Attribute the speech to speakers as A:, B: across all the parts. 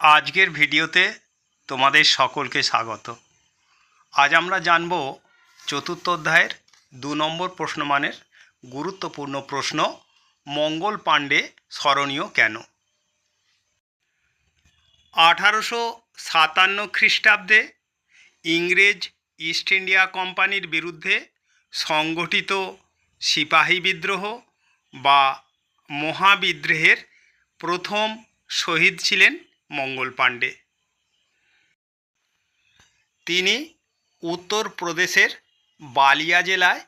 A: আজকের ভিডিওতে তোমাদের সকলকে স্বাগত। আজ আমরা জানব চতুর্থ অধ্যায়ের দু নম্বর প্রশ্নমানের গুরুত্বপূর্ণ প্রশ্ন, মঙ্গল পাণ্ডে স্মরণীয় কেন? আঠারোশো সাতান্ন খ্রিস্টাব্দে ইংরেজ ইস্ট ইন্ডিয়া কোম্পানির বিরুদ্ধে সংগঠিত সিপাহী বিদ্রোহ বা মহাবিদ্রোহের প্রথম শহীদ ছিলেন মঙ্গল পাণ্ডে। তিনি উত্তরপ্রদেশের বালিয়া জেলায়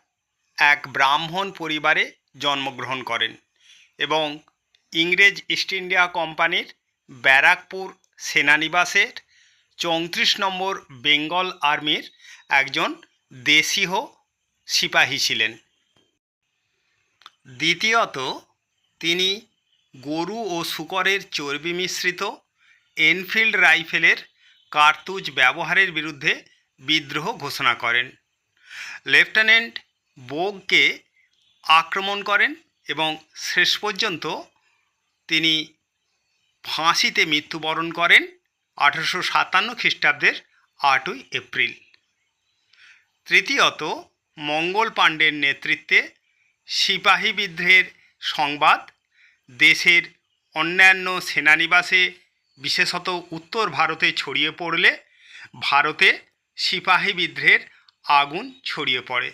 A: এক ব্রাহ্মণ পরিবারে জন্মগ্রহণ করেন এবং ইংরেজ ইস্ট ইন্ডিয়া কোম্পানির ব্যারাকপুর সেনানিবাসের চৌত্রিশ নম্বর বেঙ্গল আর্মির একজন দেশীয় সিপাহী ছিলেন। দ্বিতীয়ত, তিনি গরু ও শূকরের চর্বি মিশ্রিত এনফিল্ড রাইফেলের কার্তুজ ব্যবহারের বিরুদ্ধে বিদ্রোহ ঘোষণা করেন। লেফটেন্যান্ট বোগকে আক্রমণ করেন এবং শেষ পর্যন্ত তিনি ফাঁসিতে মৃত্যুবরণ করেন আঠারোশো সাতান্ন খ্রিস্টাব্দের আটই এপ্রিল। তৃতীয়ত, মঙ্গল পাণ্ডের নেতৃত্বে সিপাহী বিদ্রোহের সংবাদ দেশের অন্যান্য সেনানিবাসে বিশেষত উত্তর ভারতে ছড়িয়ে পড়লে ভারতে সিপাহী বিদ্রোহের আগুন ছড়িয়ে পড়ে।